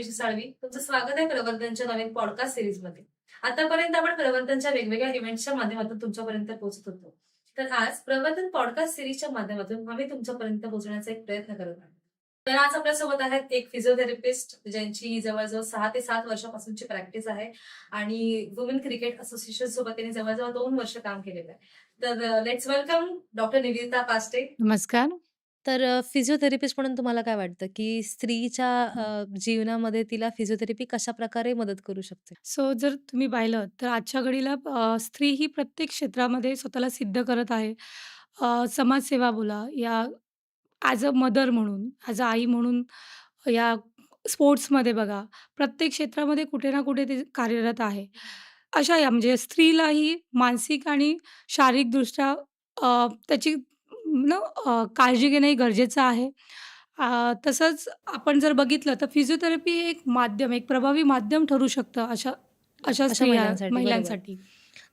समीशी साळवी तुमचं स्वागत आहे प्रवर्तनच्या नवीन पॉडकास्ट सिरीजमध्ये. आतापर्यंत आपण प्रवर्तनच्या वेगवेगळ्या इव्हेंटच्या माध्यमातून तुमच्यापर्यंत पोहोचत होतो. तर आज प्रवर्तन पॉडकास्ट सिरीजच्या माध्यमातून आम्ही तुमच्यापर्यंत पोहोचण्याचा एक प्रयत्न करत आहोत. तर आज आपल्यासोबत आहेत एक फिजिओथेरपिस्ट ज्यांची जवळजवळ सहा ते सात वर्षापासूनची प्रॅक्टिस आहे आणि वुमेन क्रिकेट असोसिएशन सोबत त्यांनी जवळजवळ दोन वर्ष काम केलेलं आहे. तर let's welcome doctor Nivita Paste. नमस्कार. तर अ, फिजिओथेरपिस्ट म्हणून तुम्हाला काय वाटतं, की स्त्रीच्या अ, जीवनामध्ये तिला फिजिओथेरपी कशाप्रकारे मदत करू शकते? सो जर तुम्ही पाहिलं तर आजच्या घडीला अ, स्त्री ही प्रत्येक क्षेत्रामध्ये स्वतःला सिद्ध करत आहे. अ, समाजसेवा बोला या ॲज अ मदर म्हणून, ॲज अ आई म्हणून या स्पोर्ट्समध्ये बघा, प्रत्येक क्षेत्रामध्ये कुठे ना कुठे ती कार्यरत आहे. अशा या म्हणजे स्त्रीलाही मानसिक आणि शारीरिकदृष्ट्या अ, त्याची न अ, काळजी घेणंही गरजेचं आहे. अ, तसंच आपण जर बघितलं तर फिजिओथेरपी हे एक माध्यम, एक प्रभावी माध्यम ठरू शकतं अशा अशा अशा स्त्रिया महिलांसाठी, बरोबर. महिलांसाठी.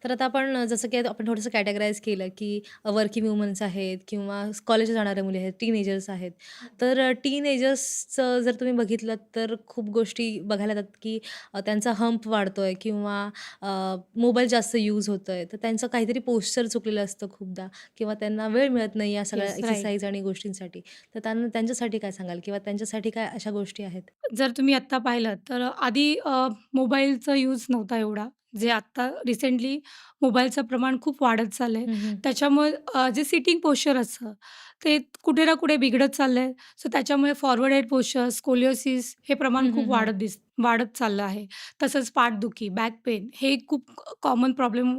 तर आता आपण जसं की आपण थोडंसं कॅटेगराईज केलं, की वर्किंग वुमन्स आहेत किंवा कॉलेजला जाणाऱ्या मुली आहेत, टीनेजर्स आहेत. तर टीनेजर्सचं जर तुम्ही बघितलं तर खूप गोष्टी बघायला येतात, की अ, त्यांचा हंप वाढतोय किंवा मोबाईल जास्त यूज होतोय. तर त्यांचं काहीतरी पोश्चर चुकलेलं असतं खूपदा किंवा त्यांना वेळ मिळत नाही या सगळ्या येस. एक्सरसाइज आणि गोष्टींसाठी. तर त्यांना त्यांच्यासाठी काय सांगाल किंवा त्यांच्यासाठी काय अशा गोष्टी आहेत? जर तुम्ही आत्ता पाहिलं तर आधी मोबाईलचा यूज नव्हता एवढा. जे आत्ता रिसेंटली मोबाईलचं प्रमाण खूप वाढत चाललंय. त्याच्यामुळे अ, जे सिटिंग पोश्चर असतं ते कुठे ना कुठे बिघडत चाललंय. सो त्याच्यामुळे फॉरवर्ड हेड पोश्चर, स्कोलिओसिस हे प्रमाण खूप. वाढत दिस वाढत चाललं आहे. तसंच पाठदुखी, बॅक पेन हे खूप कॉमन प्रॉब्लेम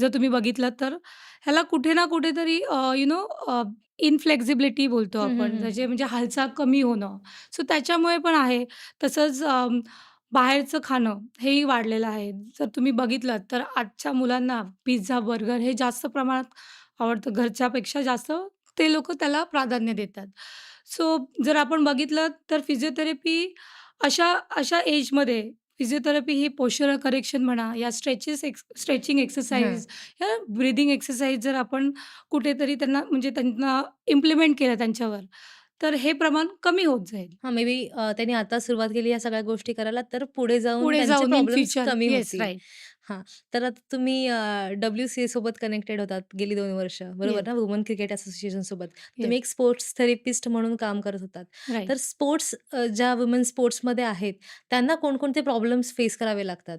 जर तुम्ही बघितलं तर ह्याला कुठे ना कुठेतरी यू नो अ, इनफ्लेक्सिबिलिटी बोलतो आपण. त्याचे म्हणजे हालचाल कमी होणं. सो त्याच्यामुळे पण आहे. तसंच बाहेरचं खाणं हेही वाढलेलं आहे. जर तुम्ही बघितलंत तर आजच्या मुलांना पिझ्झा, बर्गर हे जास्त प्रमाणात आवडतं. घरच्यापेक्षा जास्त ते लोकं त्याला प्राधान्य देतात. सो जर आपण बघितलं तर फिजिओथेरपी अशा अशा एजमध्ये फिजिओथेरपी ही पोश्चरल करेक्शन म्हणा, या स्ट्रेचेस एक्स स्ट्रेचिंग हां. एक्सरसाइज, या ब्रीथिंग एक्सरसाइज जर आपण कुठेतरी त्यांना म्हणजे त्यांना इम्प्लिमेंट केलं त्यांच्यावर, तर हे प्रमाण कमी होत जाईल. हां, मे बी अ, त्यांनी आता सुरुवात केली या सगळ्या गोष्टी करायला, तर पुढे जाऊन पुढे त्यांचे जाऊन इन प्रॉब्लेम्स फ्युचर कमी येस, होतील. राइट. हां, तर आता तुम्ही अ, डब्ल्यू-सी-ए सोबत कनेक्टेड होतात गेली 2 वर्ष, बरोबर येस. ना? वुमन क्रिकेट असोसिएशन सोबत. तुम्ही येस. एक स्पोर्ट्स थेरपिस्ट म्हणून काम करत होतात. राइट. तर स्पोर्ट्स अ, ज्या वुमन स्पोर्ट्समध्ये आहेत, त्यांना कोणकोणते प्रॉब्लेम्स फेस करावे लागतात?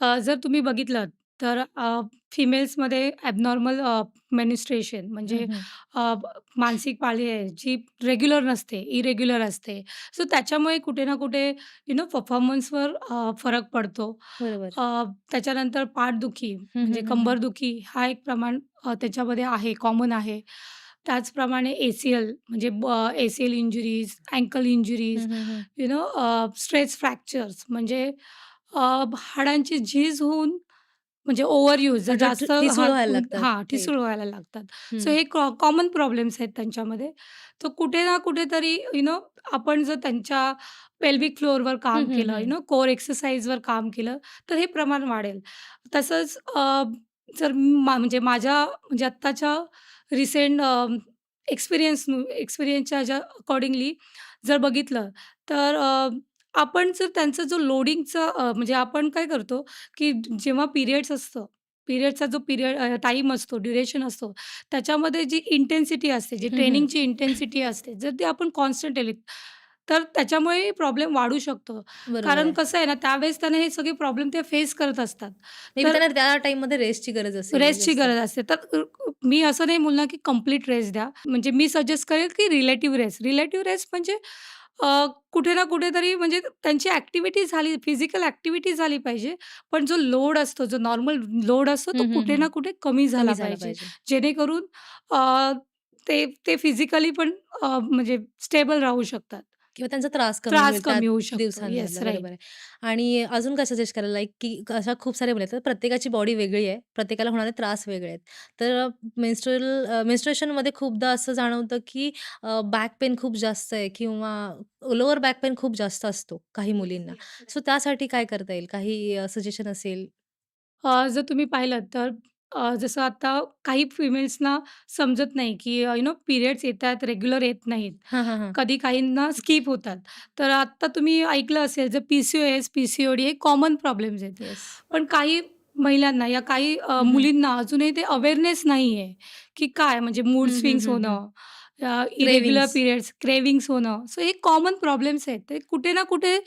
अ, जर तुम्ही बघितलंत तर अ, फिमेल्समध्ये ॲबनॉर्मल अ, मेन्स्ट्रुएशन म्हणजे हं. अ, मासिक पाळी आहे जी रेग्युलर नसते, इरेग्युलर असते. सो त्याच्यामुळे कुठे ना कुठे यू नो परफॉर्मन्सवर अ, फरक पडतो. बरोबर. अ, त्याच्यानंतर पाठदुखी हं, म्हणजे हं, हं, हं. कंबरदुखी हा एक प्रमाण अ, त्याच्यामध्ये आहे, कॉमन आहे. त्याचप्रमाणे ए-सी-एल म्हणजे ब ए-सी-एल इंजुरीज, अँकल इंजुरीज, हं, हं, हं. यू नो अ, स्ट्रेस फ्रॅक्चर्स म्हणजे अ, हाडांची झीज होऊन म्हणजे ओव्हर यूज हाडं ठ जास्त ठिसूळ हां, व्हायला लागतात हां, ते. ठिसूळ व्हायला लागतात. सो हं. हे कॉमन प्रॉब्लेम्स आहेत त्यांच्यामध्ये. तर कुठे ना कुठेतरी यू नो आपण जर त्यांच्या पेल्विक फ्लोअरवर काम केलं, यू. नो कोर एक्सरसाइजवर काम केलं, तर हे प्रमाण वाढेल. तसंच अ, जर मा म्हणजे माझ्या म्हणजे आत्ताच्या रिसेंट एक्सपिरियन्स एक्सपिरियन्सच्या ह्याच्या अकॉर्डिंगली जर बघितलं तर आपण जर त्यांचा जो लोडिंगचा अ, म्हणजे आपण काय करतो, की जेव्हा पिरियड्स असतं, पिरियडचा जो पिरियड अ, टाईम असतो, ड्युरेशन असतो, त्याच्यामध्ये जी इंटेन्सिटी असते, जी हं, हं. ट्रेनिंगची इंटेन्सिटी असते, जर ती आपण कॉन्स्टंट केली, तर त्याच्यामुळे प्रॉब्लेम वाढू शकतो. कारण. कसं आहे ना, त्यावेळेस त्यांना हे सगळे प्रॉब्लेम ते फेस करत असतात. मे बी तर त्यांना त्या टाईममध्ये रेस्टची गरज असेल रेस्टची जास्त. गरज असते. तर मी असं नाही बोलणार, की कंप्लीट रेस्ट द्या. म्हणजे मी सजेस्ट करेल, की रिलेटिव्ह रेस्ट. रिलेटिव्ह रेस्ट म्हणजे अ, कुठे ना कुठेतरी म्हणजे त्यांची ॲक्टिव्हिटी झाली, फिजिकल ॲक्टिव्हिटी झाली पाहिजे. पण जो लोड असतो, जो नॉर्मल लोड असतो, तो हं, हं, कुठे हं. ना कुठे कमी झाला कमी झाला पाहिजे. पाहिजे. जेणेकरून अ, ते ते फिजिकली पण अ, म्हणजे स्टेबल राहू शकतात. किंवा त्यांचा त्रास कमी त्रास होईल त्या कमी होऊ शकतो. येस, दिवसांमधला, राइट. बरोबर आहे. आणि अजून काय सजेस्ट कराल लाइक की अशा खूप आहेत, तर प्रत्येकाची बॉडी वेगळी आहे, प्रत्येकाला होणारे त्रास वेगळे आहेत. तर मेन्स्ट्रुअल मेन्स्ट्रुएशनमध्ये खूपदा असं जाणवतं, की बॅक पेन खूप जास्त आहे किंवा लोअर बॅक पेन खूप जास्त असतो काही मुलींना. सो त्यासाठी काय करता येईल? काही सजेशन असेल? अ, जर तुम्ही पाहिलंत तर अ, जसं आता काही फिमेल्सना समजत नाही, की यू नो पिरियड्स येतात, रेग्युलर येत नाहीत. हां, हां, हां. कधी काहींना स्किप होतात. तर आत्ता तुम्ही ऐकलं असेल, जर पी-सी-ओ-एस, पी-सी-ओ-डी हे कॉमन प्रॉब्लेम्स आहेत. येस. पण काही महिलांना या काही अ, हं, हं. मुलींना अजूनही ते अवेअरनेस नाही आहे, की काय म्हणजे मूड हं, हं, स्विंग्स हं, हं. होणं, अ, इरेग्युलर क्रेव्हिंग्ज. पिरियड्स, क्रेव्हिंग्ज होणं. सो हे कॉमन प्रॉब्लेम्स आहेत. ते कुठे ना कुठे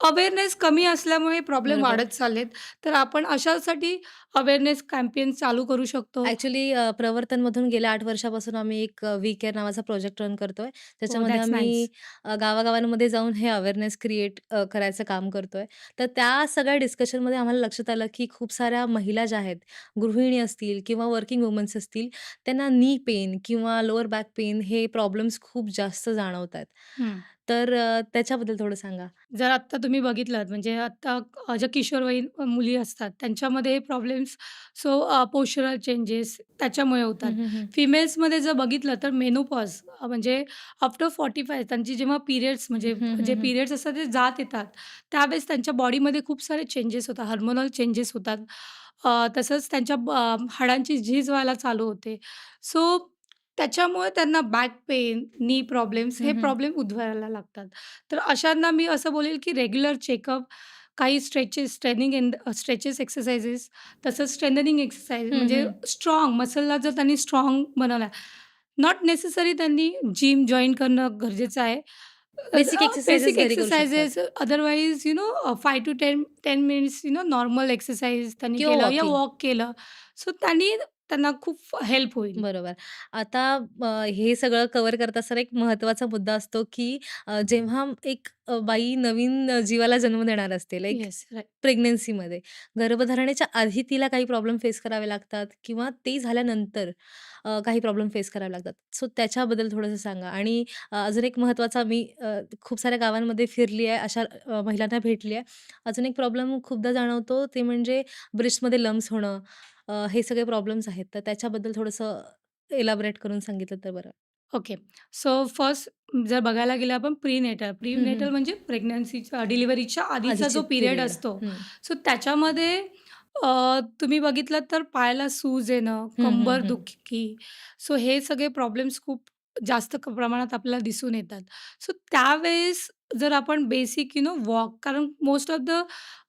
अवेअरनेस कमी असल्यामुळे प्रॉब्लेम बरोबर. वाढत चाललेत. तर आपण अशासाठी अवेअरनेस कॅम्पेन चालू करू शकतो. ॲक्चुअली अ, प्रवर्तनमधून गेल्या 8 वर्षापासून आम्ही एक अ, वी केअर नावाचा प्रोजेक्ट रन करतोय. त्याच्यामध्ये दॅट्स आम्ही. अ, गावागावांमध्ये जाऊन हे अवेअरनेस क्रिएट अ, करायचं काम करतोय. तर त्या सगळ्या डिस्कशनमध्ये आम्हाला लक्षात आलं, की खूप साऱ्या महिला ज्या आहेत, गृहिणी असतील किंवा वर्किंग वुमन्स असतील, त्यांना नी पेन किंवा लोअर बॅक पेन हे प्रॉब्लेम्स खूप जास्त जाणवतायत. हं. तर अ, त्याच्याबद्दल थोडं सांगा? जर आत्ता तुम्ही बघितलत म्हणजे आत्ता अ, ज्या किशोरवयीन मुली असतात त्यांच्यामध्ये हे प्रॉब्लेम्स सो अ, पोश्चरल चेंजेस त्याच्यामुळे होतात. हं, हं, हं. फिमेल्समध्ये जर बघितलं तर मेनोपॉज अ, म्हणजे आफ्टर 45 त्यांची जेव्हा पिरियड्स म्हणजे हं, हं, जे हं. पिरियड्स असतात ते जात येतात. त्यावेळेस त्यांच्या बॉडीमध्ये खूप सारे चेंजेस होतात. हार्मोनल चेंजेस होतात. अ, तसंच त्यांच्या ब हाडांची झीज व्हायला चालू होते. सो त्याच्यामुळे त्यांना बॅक पेन, नी प्रॉब्लेम्स हे हं, हं. प्रॉब्लेम उद्भवायला लागतात. तर अशांना मी असं बोलेल, की रेग्युलर चेकअप, काही stretches, training in stretches exercises तसंच स्ट्रेंथनिंग एक्सरसाइज हं, म्हणजे हं. स्ट्राँग मसलला जर त्यांनी स्ट्राँग बनवला नॉट नेसेसरी त्यांनी जिम जॉइन करणं गरजेचं आहे. बेसिक एक्सरसाइजेस बेसिक घरी करू शकतात. Exercises otherwise you know a, 5 to 10 10 minutes you know normal exercise त्यांनी किंवा केलं या वॉकिंग. वॉक केलं. सो त्यांनी त्यांना खूप हेल्प होईल. बरोबर. आता अ, हे सगळं कव्हर करत असताना एक महत्त्वाचा मुद्दा असतो, की अ, जेव्हा एक अ, बाई नवीन अ, जीवाला जन्म देणार असते, लाइक येस, राइट. प्रेग्नन्सीमध्ये, गर्भधारणेच्या आधी तिला काही प्रॉब्लेम फेस करावे लागतात किंवा ते झाल्यानंतर अ, काही प्रॉब्लेम फेस करावे लागतात. सो त्याच्याबद्दल थोडंसं सांगा. आणि अ, अजून एक महत्त्वाचा मी अ, खूप साऱ्या गावांमध्ये फिरली आहे, अशा अ, महिलांना भेटली आहे. अजून एक प्रॉब्लेम खूपदा जाणवतो ते म्हणजे ब्रेस्टमध्ये लम्प्स होणं. अ, हे सगळे प्रॉब्लेम्स आहेत. तर त्याच्याबद्दल थोडंसं इलॅबोरेट करून सांगितलं तर बरं. ओके. सो फर्स्ट जर बघायला गेलं आपण प्रीनेटल. हं, प्रीनेटल हं. म्हणजे प्रेग्नन्सीचा डिलिव्हरीच्या आधीचा आधीचे जो पिरियड पिरियड. असतो. हं. सो त्याच्यामध्ये अ, तुम्ही बघितलत तर पायाला सूज येणं, हं, हं, कंबर हं. दुखी. सो हे सगळे प्रॉब्लेम्स खूप जास्त क प्रमाणात आपल्याला दिसून येतात. सो त्यावेळेस जर आपण बेसिक यू नो वॉक कारण मोस्ट ऑफ द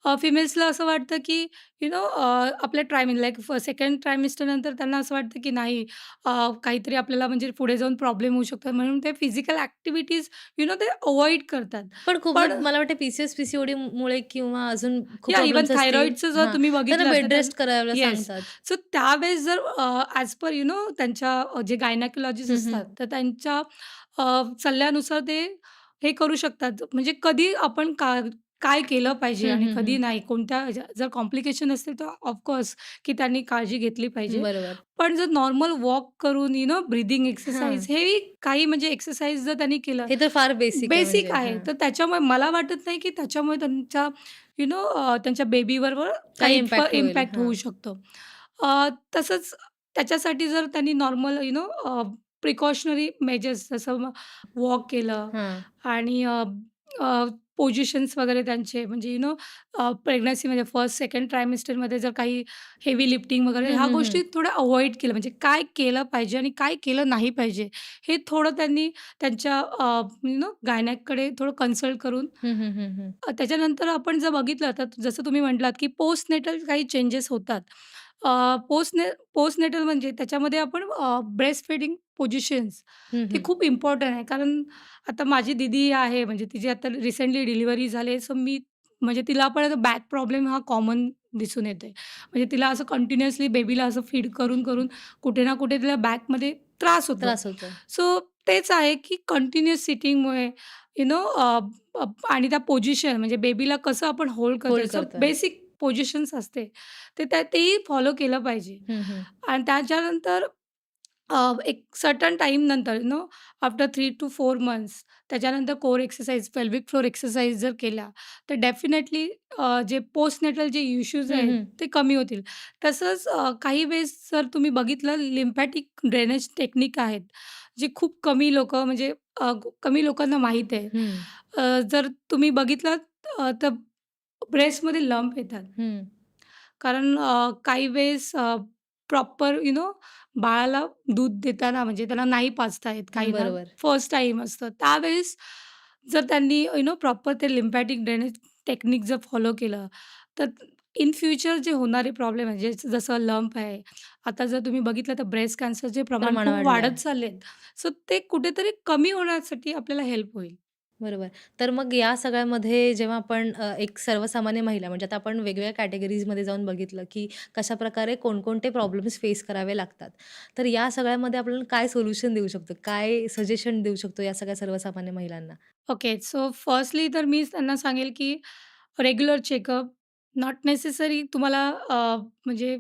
अ, फिमेल्सला असं वाटतं, की यू नो अ, आपल्या ट्रायमिंग लाइक सेकंड ट्रायमिस्टरनंतर त्यांना असं वाटतं, की नाही अ, काहीतरी आपल्याला म्हणजे पुढे जाऊन प्रॉब्लेम होऊ शकतात म्हणून ते फिजिकल ॲक्टिव्हिटीज यू नो ते अव्हॉइड करतात. पण खूपदा पण मला वाटतं पी-सी-एस, पी-सी-ओ-डी मुळे किंवा अजून खूप या इव्हन प्रॉब्लेम्स असतील थायरॉइडचं जर हां, तुम्ही त्यांना बघितलं बेड असतं रेस्ट करायला तर येस. सांगतात. सो त्यावेळेस जर ॲज पर यू नो त्यांच्या अ, जे गायनेकोलॉजिस्ट असतात. तर त्यांच्या अ, सल्ल्यानुसार ते हे करू शकतात. म्हणजे कधी आपण का काय केलं पाहिजे हं, आणि हं, कधी हं. नाही. कोणत्या जर कॉम्प्लिकेशन असतील तर ऑफकोर्स की त्यांनी काळजी घेतली पाहिजे. बरोबर. पण जर नॉर्मल वॉक करून यू नो ब्रीथिंग एक्सरसाइज हां. काही म्हणजे एक्सरसाइज जर त्यांनी केलं हे तर फार बेसिक आहे बेसिक म्हणजे. आहे. हां. तर त्याच्यामुळे मला वाटत नाही, की त्याच्यामुळे त्यांच्या यू नो अ, त्यांच्या बेबीवर काही काही इम्पॅक्ट होईल. इम्पॅक्ट हां. होऊ शकतो. अ, तसंच त्याच्यासाठी जर त्यांनी नॉर्मल यू नो अ, प्रिकॉशनरी मेजर्स जसं वॉक केलं हां. आणि पोझिशन्स वगैरे त्यांचे म्हणजे यू नो प्रेग्नन्सीमध्ये फर्स्ट, सेकंड ट्रायमिस्टरमध्ये जर काही हेवी लिफ्टिंग वगैरे हं, ह्या हं, गोष्टी. थोड्या अव्हॉइड केल्या म्हणजे काय केलं पाहिजे आणि काय केलं नाही पाहिजे, हे थोडं त्यांनी त्यांच्या यू नो गायनॅककडे थोडं कन्सल्ट करून हं, हं, हं, हं. अ, त्याच्यानंतर आपण जर बघितलं तर जसं तुम्ही म्हटलात, की पोस्टनेटल काही चेंजेस होतात. अ, पोस्टने पोस्टनेटल म्हणजे त्याच्यामध्ये आपण अ, ब्रेस्ट फीडिंग पोझिशन्स हं, ते हं. खूप इम्पोर्टंट आहे. कारण आता माझी दीदी आहे म्हणजे तिची आता रिसेंटली डिलिव्हरी झाली सो मी म्हणजे तिला पण बॅक प्रॉब्लेम हा कॉमन दिसून येतोय. म्हणजे तिला असं कंटिन्युअसली बेबीला असं फीड करून, करून कुठे ना कुठे तिला बॅकमध्ये त्रास होतो. त्रास होतो. सो तेच आहे, की कंटिन्युअस सिटिंगमुळे यू नो अ, अ, आणि त्या पोझिशन म्हणजे बेबीला कसं आपण होल्ड करतोय, होल्ड सो करतोय. बेसिक पोझिशन्स असते. ते त्या तेही फॉलो केलं पाहिजे. आणि त्याच्यानंतर अ, एक सर्टन टाईम नंतर नो आफ्टर 3 टू 4 मंथ्स त्याच्यानंतर core exercise, pelvic floor exercise जर केल्या, तर डेफिनेटली जे पोस्टनेटल जे इश्यूज आहेत. ते कमी होतील. तसंच अ, काही वेळेस जर तुम्ही बघितलं लिम्फॅटिक ड्रेनेज टेक्निक आहेत, जे खूप कमी लोकं म्हणजे अ, कमी लोकांना माहीत आहे. अ, जर तुम्ही बघितलं अ, तर ब्रेस्टमध्ये लंप येतात. कारण अ, काही वेळेस प्रॉपर यू नो बाळाला दूध देताना म्हणजे त्यांना नाही पाजता येत काहींना बरोबर. फर्स्ट टाईम असतं. त्यावेळेस जर त्यांनी यू नो प्रॉपर ते लिम्फॅटिक ड्रेनेज टेक्निक जर फॉलो केलं, तर इन फ्युचर जे होणारे प्रॉब्लेम आहे, जे जसं लंप आहे, आता जर तुम्ही बघितलं तर ब्रेस्ट कॅन्सरचे प्रमाण खूप. वाढत चाललेत. सो ते कुठेतरी कमी होण्यासाठी आपल्याला हेल्प होईल. बरोबर. तर मग या सगळ्यामध्ये जेव्हा आपण अ, एक सर्वसामान्य महिला म्हणजे आता आपण वेगवेगळ्या कॅटेगरीजमध्ये जाऊन बघितलं, की कशाप्रकारे कोणकोणते प्रॉब्लेम्स फेस करावे लागतात. तर या सगळ्यामध्ये आपल्याला काय सोल्युशन देऊ शकतो? काय सजेशन देऊ शकतो या सगळ्या सर्वसामान्य महिलांना? ओके. सो फर्स्टली तर मी त्यांना सांगेल, की रेग्युलर चेकअप नॉट नेसेसरी तुम्हाला अ, म्हणजे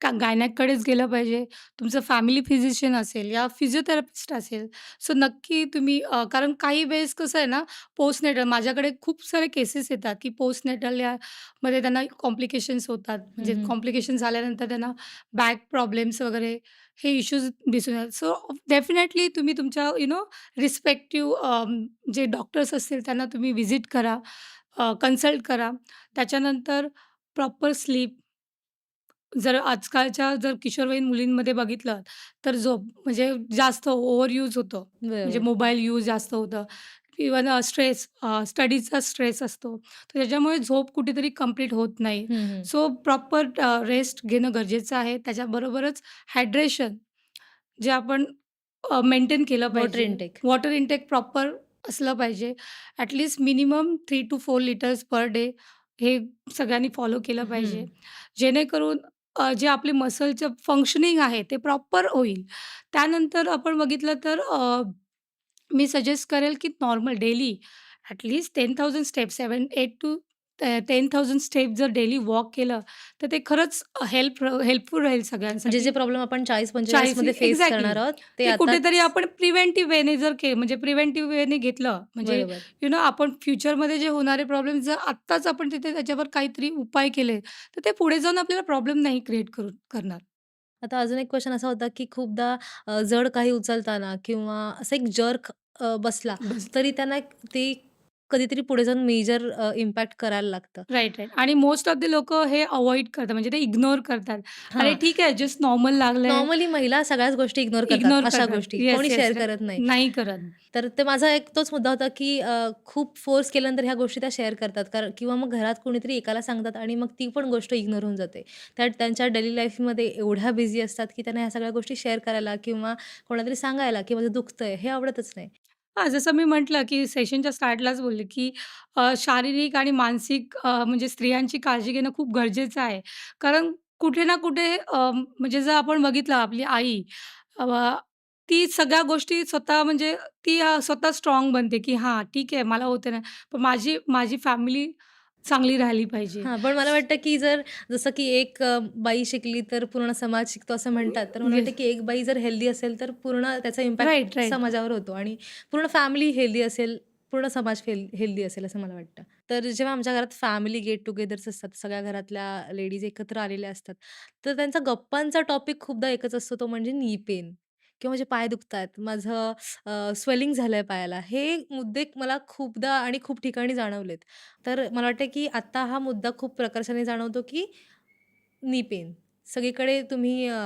का गायनॅककडेच गेलं पाहिजे. तुमचं फॅमिली फिजिशियन असेल या फिजिओथेरपिस्ट असेल. सो नक्की तुम्ही अ, कारण काही वेळेस कसं आहे ना, पोस्टनेटल माझ्याकडे खूप सारे केसेस येतात, की पोस्टनेटल यामध्ये त्यांना कॉम्प्लिकेशन्स होतात. हं, म्हणजे हं. कॉम्प्लिकेशन झाल्यानंतर त्यांना बॅक प्रॉब्लेम्स वगैरे हे इश्यूज दिसून येतात. सो डेफिनेटली तुम्ही तुमच्या यू नो रिस्पेक्टिव्ह जे डॉक्टर्स असतील त्यांना तुम्ही व्हिजिट करा, कन्सल्ट करा. त्याच्यानंतर प्रॉपर स्लीप जर आजकालच्या जर किशोरवयीन मुलींमध्ये बघितलं, तर झोप म्हणजे जास्त ओव्हर यूज होतो. म्हणजे बरोबर. मोबाईल यूज जास्त होतं. इव्हन स्ट्रेस स्टडीचा स्ट्रेस असतो. तर त्याच्यामुळे झोप कुठेतरी कंप्लीट होत नाही. हं, हं. सो प्रॉपर रेस्ट घेणं गरजेचं आहे. त्याच्याबरोबरच हायड्रेशन जे आपण मेंटेन केलं वॉटर पाहिजे. इनटेक. वॉटर इनटेक प्रॉपर असलं पाहिजे. At least minimum 3 to 4 litres per day हे सगळ्यांनी फॉलो केलं पाहिजे. हं. जेणेकरून अ, जे आपले मसलचं फंक्शनिंग आहे ते प्रॉपर होईल. त्यानंतर आपण बघितलं तर अ, मी सजेस्ट करेल, की normal daily at least 10,000 steps 7 8 to a, 10,000 steps जर डेली वॉक केलं, तर ते खरंच हेल्प हेल्पफुल राहील म्हणजे जे सगळ्यांसाठी. प्रॉब्लेम आपण 40-45 40 मध्ये फेस एक्झॅक्टली. करणार आहोत, ते ते कुठेतरी आताच आपण प्रिव्हेंटिव्ह वेने जर केलं म्हणजे प्रिव्हेंटिव्ह वेने घेतलं म्हणजे बरोबर. यू नो आपण फ्युचरमध्ये जे होणारे प्रॉब्लेम्स जर आत्ताच आपण तिथे त्याच्यावर काहीतरी उपाय केले, तर ते पुढे जाऊन आपल्याला प्रॉब्लेम नाही क्रिएट करून करणार. आता अजून एक क्वेशन असा होता, की खूपदा अ, जड काही उचलताना किंवा असा एक जर्क अ, बसला, बस. तरी त्यांना एक ते कधीतरी पुढे जाऊन मेजर अ, इम्पॅक्ट करायला लागतं. Right, right. आणि मोस्ट ऑफ द लोकं हे अव्हॉइड करतात म्हणजे ते इग्नोर करतात. अरे हां. ठीक आहे, जस्ट नॉर्मल लागलंय. नॉर्मली महिला सगळ्याच गोष्टी इग्नोर करतात, इग्नोर अशा करतात. गोष्टी. येस, कोणी येस. शेअर करत नाही. नाही करत. तर ते माझा एक तोच मुद्दा होता, की अ, खूप फोर्स केल्यानंतर ह्या गोष्टी त्या शेअर करतात. कारण किंवा मग घरात कोणीतरी एकाला सांगतात आणि मग ती पण गोष्ट इग्नोर होऊन जाते. त्या त्यांच्या डेली लाईफमध्ये एवढ्या बिझी असतात, की त्यांना ह्या सगळ्या गोष्टी शेअर करायला किंवा कोणाला तरी सांगायला, की माझं दुखतंय हे आवडतच नाही. हां, जसं मी म्हटलं, की सेशनच्या स्टार्टलाच बोलले, की अ, शारीरिक आणि मानसिक अ, म्हणजे स्त्रियांची काळजी घेणं खूप गरजेचं आहे. कारण कुठे ना कुठे अ, म्हणजे जर आपण बघितलं आपली आई अ, ती सगळ्या गोष्टी स्वतः म्हणजे ती अ, स्वतः स्ट्राँग बनते, की हां, ठीक आहे मला होते ना, पण माझी माझी फॅमिली चांगली राहिली पाहिजे. हां, पण मला वाटतं, की जर जसं की एक बाई शिकली तर पूर्ण समाज शिकतो असं म्हणतात. तर मला. वाटतं, की एक बाई जर हेल्दी असेल तर पूर्ण त्याचा इम्पॅक्ट. समाजावर होतो आणि पूर्ण फॅमिली हेल्दी असेल, पूर्ण समाज फेल हेल्दी असेल असं मला वाटतं. तर जेव्हा आमच्या घरात फॅमिली गेट टुगेदर्स असतात, सगळ्या घरातल्या लेडीज एकत्र आलेल्या असतात, तर त्यांचा गप्पांचा टॉपिक खूपदा एकच असतो तो म्हणजे नी पेन किंवा माझे पाय दुखतायत, माझं अ, स्वेलिंग झालंय पायाला. हे मुद्दे मला खूपदा आणि खूप ठिकाणी जाणवलेत. तर मला वाटतं, की आत्ता हा मुद्दा खूप प्रकर्षाने जाणवतो, की नी पेन. सगळीकडे तुम्ही अ,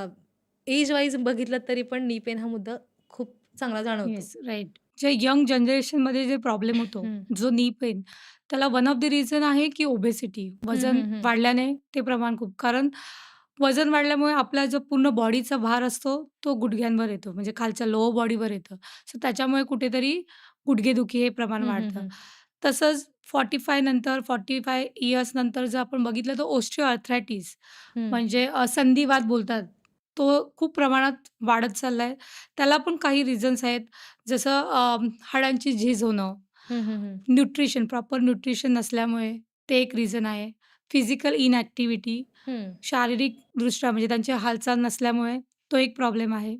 एज वाईज बघितलत तरी पण नी पेन हा मुद्दा खूप चांगला जाणवतो. Yes, right. जे यंग जनरेशनमध्ये जे प्रॉब्लेम होतो, हं. जो नी पेन, त्याला वन ऑफ द रिझन आहे, की ओबेसिटी. हं, वजन हं, हं. वाढल्याने ते प्रमाण खूप कारण वजन वाढल्यामुळे आपला जो पूर्ण बॉडीचा भार असतो, तो गुडघ्यांवर येतो. म्हणजे खालच्या लोअर बॉडीवर येतं. सो त्याच्यामुळे कुठेतरी गुडघेदुखी हे प्रमाण हं, हं, वाढतं. हं. तसंच 45 नंतर 45 इयर्स नंतर जर आपण बघितलं तर ऑस्टिओआर्थरायटिस हं. म्हणजे अ, संधिवात बोलतात. तो खूप प्रमाणात वाढत चाललाय. त्याला पण काही रिझन्स आहेत. जसं अ, हाडांची झीज होणं, हं, हं, हं. न्यूट्रिशन प्रॉपर न्यूट्रिशन नसल्यामुळे ते एक रिझन आहे. फिजिकल इनॅक्टिव्हिटी, हं. शारीरिकदृष्ट्या म्हणजे त्यांची हालचाल नसल्यामुळे तो एक प्रॉब्लेम आहे.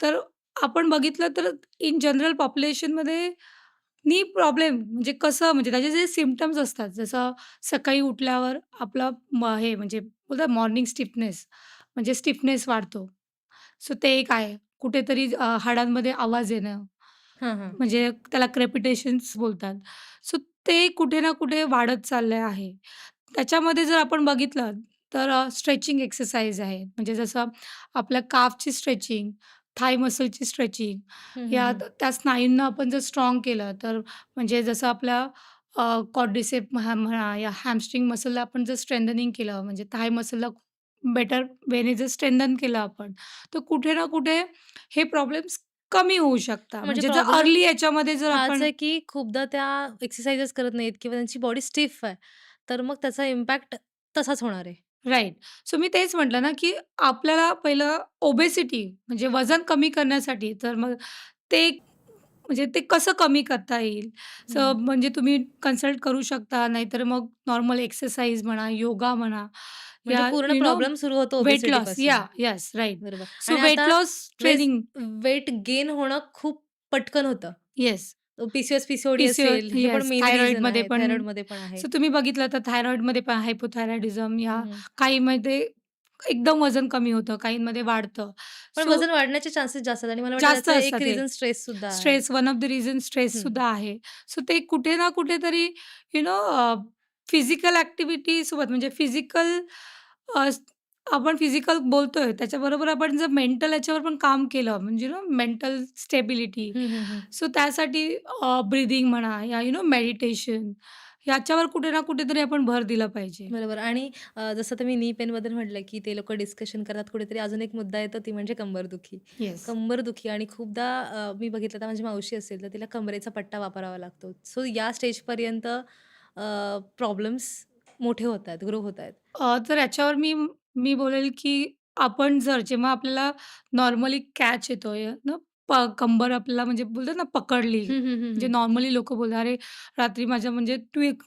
तर आपण बघितलं तर इन जनरल पॉप्युलेशनमध्ये नी प्रॉब्लेम म्हणजे कसं म्हणजे त्याचे जे सिम्प्टम्स असतात, जसं सकाळी उठल्यावर आपलं म हे म्हणजे बोलतात मॉर्निंग स्टिफनेस म्हणजे स्टिफनेस वाढतो. सो ते एक आहे. कुठेतरी अ, हाडांमध्ये आवाज येणं, हां, हां. म्हणजे त्याला क्रेपिटेशन्स बोलतात. सो ते कुठे ना कुठे वाढत चाललं आहे. त्याच्यामध्ये जर आपण बघितलं तर स्ट्रेचिंग एक्सरसाइज आहे. म्हणजे जसं आपल्या काफची स्ट्रेचिंग, थाय मसलची स्ट्रेचिंग हं, हं, या हं. त्या स्नायूंना आपण जर स्ट्राँग केलं तर म्हणजे जसं आपल्या अ, म्हा म्हणा या हॅमस्ट्रिंग मसलला आपण जर स्ट्रेंथनिंग केलं म्हणजे थाय मसलला बेटर वेने जर स्ट्रेंथन केलं आपण, तर कुठे ना कुठे हे प्रॉब्लेम्स कमी होऊ शकतात. म्हणजे म्हणजे जर प्रॉब्लेम अर्ली याच्यामध्ये जर हाच आपण आहे की खूपदा त्या एक्सरसाइजेस करत नाहीत किंवा त्यांची बॉडी स्टिफ आहे. तर मग त्याचा इम्पॅक्ट तसाच होणार आहे. राइट. सो मी तेच म्हटलं ना, की आपल्याला पहिलं ओबेसिटी म्हणजे वजन कमी करण्यासाठी तर मग ते म्हणजे ते कसं कमी करता येईल? सो हं. म्हणजे तुम्ही कन्सल्ट करू शकता. नाहीतर मग नॉर्मल एक्सरसाइज म्हणा, योगा म्हणा म्हणजे या पूर्ण यू नो प्रॉब्लेम सुरू होतो वेट लॉस. या येस राइट. बरोबर सो आणि वेट आता लॉस वेस ट्रेनिंग वेट गेन होणं खूप पटकन होतं. येस. पी-सी-ओएस, पी-सी-ओ-डी असेल हे पण. मेन आहे. सो तुम्ही बघितलं तर थायरॉइडमध्ये पण हायपोथायरॉइडिझम या हं, हं. काहीमध्ये एकदम वजन कमी होतं, काहींमध्ये वाढतं. पण वजन वाढण्याचे चान्सेस जास्त आहेत आणि मला वाटतं जास्त त्याचं असतात एक ते. रिझन स्ट्रेस सुद्धा आहे. Stress one of the reason stress. सुद्धा आहे. सो ते कुठे ना कुठेतरी यू नो फिजिकल ॲक्टिव्हिटी सोबत म्हणजे फिजिकल आपण फिजिकल बोलतोय त्याच्याबरोबर आपण जर मेंटल याच्यावर पण काम केलं म्हणजे नो मेंटल स्टेबिलिटी. हं, हं, हं. सो त्यासाठी अ, ब्रीथिंग म्हणा या यू नो मेडिटेशन याच्यावर कुठे ना कुठेतरी आपण भर दिला पाहिजे. बरोबर आणि अ, जसं तुम्ही नी पेनबद्दल म्हटलं, की ते लोकं डिस्कशन करतात. कुठेतरी अजून एक मुद्दा येतो ती म्हणजे कंबरदुखी. येस. कंबरदुखी आणि खूपदा अ, मी बघितलं तर माझी मावशी असेल तर तिला कमरेचा पट्टा वापरावा लागतो. सो या स्टेजपर्यंत प्रॉब्लेम्स मोठे होतायत, ग्रो होतायत. अ, तर याच्यावर मी मी बोलेल, की आपण जर जेव्हा आपल्याला नॉर्मली कॅच येतोय ना, प कंबर आपल्याला म्हणजे बोलतात ना पकडली. हं, हं, हं, म्हणजे हं. नॉर्मली लोकं बोलतात, "अरे, रात्री माझ्या म्हणजे ट्विक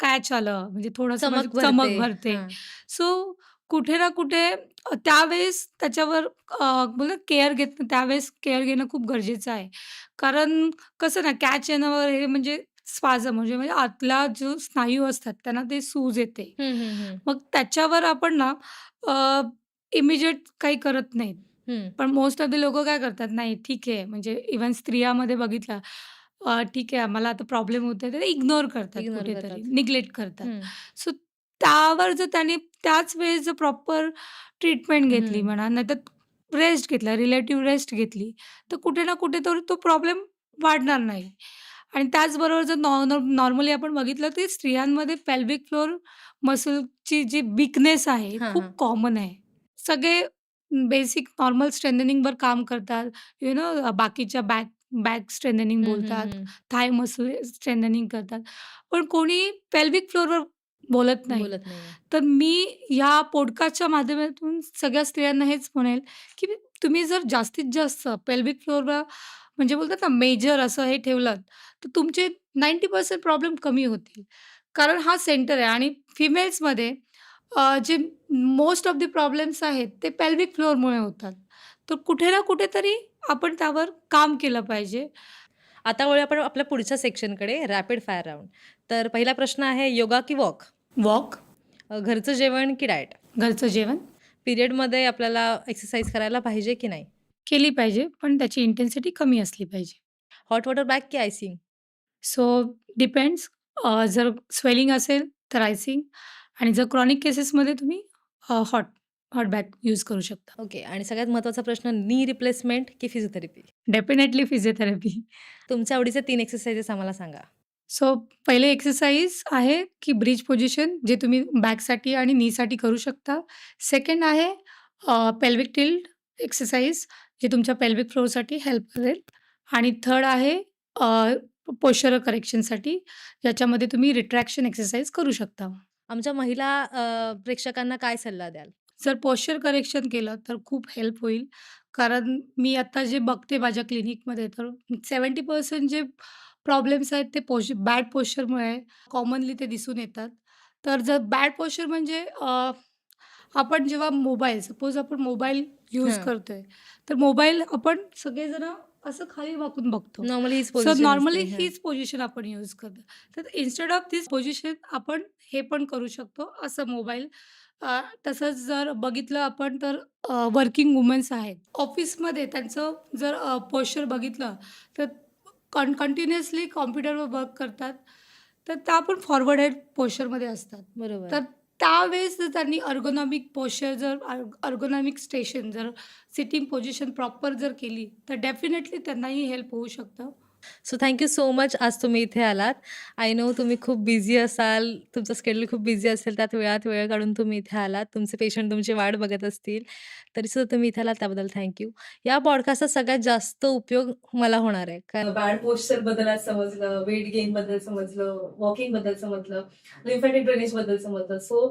कॅच आलं." म्हणजे थोडंसं माझी चमक चमक भरते. हां. सो कुठे ना कुठे अ, त्यावेळेस त्याच्यावर अ, बोलतात केअर घेत त्यावेळेस केअर घेणं खूप गरजेचं आहे. कारण कसं ना कॅच येणं हे म्हणजे स्पाझम म्हणजे म्हणजे आतला जो स्नायू असतात त्यांना ते सूज येते. मग त्याच्यावर आपण ना अ, इमिडिएट काही करत नाहीत. पण मोस्ट ऑफ द लोकं काय करतात, नाही ठीक आहे म्हणजे इव्हन स्त्रियामध्ये बघितलं अ, ठीक आहे आम्हाला आता प्रॉब्लेम होतोय तर इग्नोर करतात कुठेतरी, करतात. निग्लेक्ट करतात. सो त्यावर जर त्याने त्याच वेळेस जर प्रॉपर ट्रीटमेंट घेतली. म्हणा, नाहीतर रेस्ट घेतला, रिलेटिव्ह रेस्ट घेतली, तर कुठे ना कुठेतरी तो प्रॉब्लेम वाढणार नाही. आणि त्याचबरोबर जर नॉ नॉर्मली आपण बघितलं तर स्त्रियांमध्ये पेल्विक फ्लोर मसलची जी वीकनेस आहे हां, खूप हां. कॉमन आहे. सगळे बेसिक नॉर्मल स्ट्रेंथनिंगवर काम करतात. यू नो बाकीच्या बॅक बॅक स्ट्रेंथनिंग हं, हं, बोलतात, हं. थाय मसल स्ट्रेंथनिंग करतात. पण कोणी पेल्विक फ्लोरवर बोलत नाही. बोलत नाहीये. तर मी ह्या पॉडकास्टच्या माध्यमातून सगळ्या स्त्रियांना हेच म्हणेल, की तुम्ही जर जास्तीत जास्त पेल्विक फ्लोरला म्हणजे बोलतात ना मेजर असं हे ठेवलत, तर तुमचे 90% प्रॉब्लेम कमी होतील. कारण हा सेंटर आहे आणि फिमेल्समध्ये अ, जे मोस्ट ऑफ द प्रॉब्लेम्स आहेत ते पेल्विक फ्लोरमुळे होतात. तर कुठे ना कुठेतरी आपण त्यावर काम केलं पाहिजे. आता वळूया आपण आपल्या पुढच्या सेक्शनकडे रॅपिड फायर राउंड. तर पहिला प्रश्न आहे योगा की वॉक? वॉक. अ, घरचं जेवण की डाएट? घरचं जेवण. पिरियडमध्ये आपल्याला एक्सरसाइज करायला पाहिजे की नाही? केली पाहिजे, पण त्याची इंटेन्सिटी कमी असली पाहिजे. हॉट वॉटर बॅग की आयसिंग? सो डिपेंड्स अ, जर स्वेलिंग असेल तर आयसिंग आणि जर क्रॉनिक केसेसमध्ये तुम्ही अ, हॉट हॉट बॅग यूज करू शकता. ओके आणि सगळ्यात महत्त्वाचा प्रश्न नी रिप्लेसमेंट की फिजिओथेरपी? Definitely physiotherapy. तुमच्या आवडीचे 3 एक्सरसाइजेस आम्हाला सांगा. सो पहिले एक्सरसाइज आहे की ब्रिज पोझिशन जे तुम्ही बॅकसाठी आणि नीसाठी करू शकता. सेकंड आहे अ, पेल्विक टिल्ट एक्सरसाइज जे तुमच्या पेल्विक फ्लोरसाठी हेल्प करेल आणि थर्ड आहे अ, पोश्चरल करेक्शनसाठी ज्याच्यामध्ये तुम्ही रिट्रॅक्शन एक्सरसाइज करू शकता. आमच्या महिला प्रेक्षकांना काय सल्ला द्याल? जर पोश्चर करेक्शन केलं तर खूप हेल्प होईल. कारण मी आता जे बघते माझ्या क्लिनिकमध्ये तर 70% जे प्रॉब्लेम्स आहेत ते पोश बॅड पोश्चरमुळे कॉमनली ते दिसून येतात. तर जर बॅड पोश्चर म्हणजे आपण जेव्हा मोबाईल सपोज आपण मोबाईल यूज. करतोय, तर मोबाईल आपण सगळेजण असं खाली वाकून बघतो. Normally so normally. हीच पोझिशन आपण यूज करतो. तर इन्स्टेड ऑफ धिस पोझिशन आपण हे पण करू शकतो असं मोबाईल तसंच जर बघितलं आपण तर वर्किंग वुमन्स आहेत. ऑफिसमध्ये त्यांचं जर पोश्चर बघितलं तर कं कंटिन्युअसली कॉम्प्युटरवर वर्क करतात. तर त्या पण फॉरवर्ड हेड पोश्चरमध्ये असतात. बरोबर. तर त्यावेळेस जर त्यांनी अर्गोनॉमिक पोश्चर जर अर्गोनॉमिक स्टेशन जर सिटिंग पोझिशन प्रॉपर जर केली तर डेफिनेटली त्यांनाही हेल्प होऊ शकतं. So thank you so much आज तुम्ही इथे आलात. आय नो तुम्ही खूप बिझी असाल तुमचं स्केड्यूल खूप बिझी असेल त्यात वेळात वेळ काढून तुम्ही इथे आलात. तुमचे पेशंट तुमची वाट बघत असतील तरीसुद्धा तुम्ही इथे आलात त्याबद्दल थँक्यू या पॉडकास्टचा सगळ्यात जास्त उपयोग मला होणार आहे. कारण बॅड पोस्चरबद्दल आज समजलं वेट गेन बद्दल समजलं वॉकिंगबद्दल समजलं लिम्फॅटिक ड्रेनेजबद्दल समजलं. सो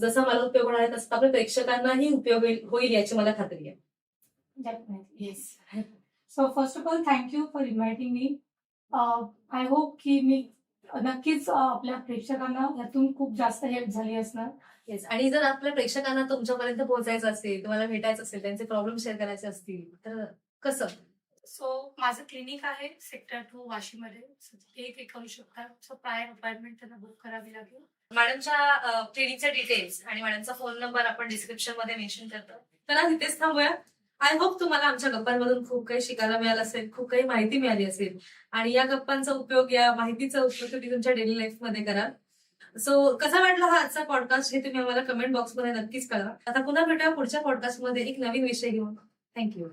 जसा मला उपयोग होणार आहे तसं आपल्या प्रेक्षकांनाही उपयोग होईल- होईल याची मला खात्री आहे. Definitely yes so first of all thank you for inviting me I hope की मी नक्कीच अ, आपल्या प्रेक्षकांना यातून खूप जास्त हेल्प झाली असणार. येस आणि जर आपल्या प्रेक्षकांना तुमच्यापर्यंत पोहोचायचं असेल तुम्हाला भेटायचं असेल त्यांचे प्रॉब्लेम शेअर करायचे असतील तर कसं? सो माझं क्लिनिक आहे सेक्टर टू वाशीमध्ये. So, ते ते करू शकतात सो प्रायर अपॉइंटमेंट त्यांना बुक करावी लागेल. मॅडमच्या क्लिनिकचे डिटेल्स आणि मॅडमचा फोन नंबर आपण डिस्क्रिप्शनमध्ये मेन्शन करतो. तर आज इथेच थांबूया. आय होप तुम्हाला आमच्या गप्पांमधून खूप काही शिकायला मिळालं असेल खूप काही माहिती मिळाली असेल. आणि या गप्पांचा उपयोग या माहितीचा उपयोग तुम्ही तुमच्या डेली लाईफमध्ये करा. सो कसा वाटला हा आजचा पॉडकास्ट हे तुम्ही आम्हाला कमेंट बॉक्समध्ये नक्कीच कळवा. आता पुन्हा भेटूया पुढच्या पॉडकास्टमध्ये एक नवीन विषय घेऊन. थँक्यू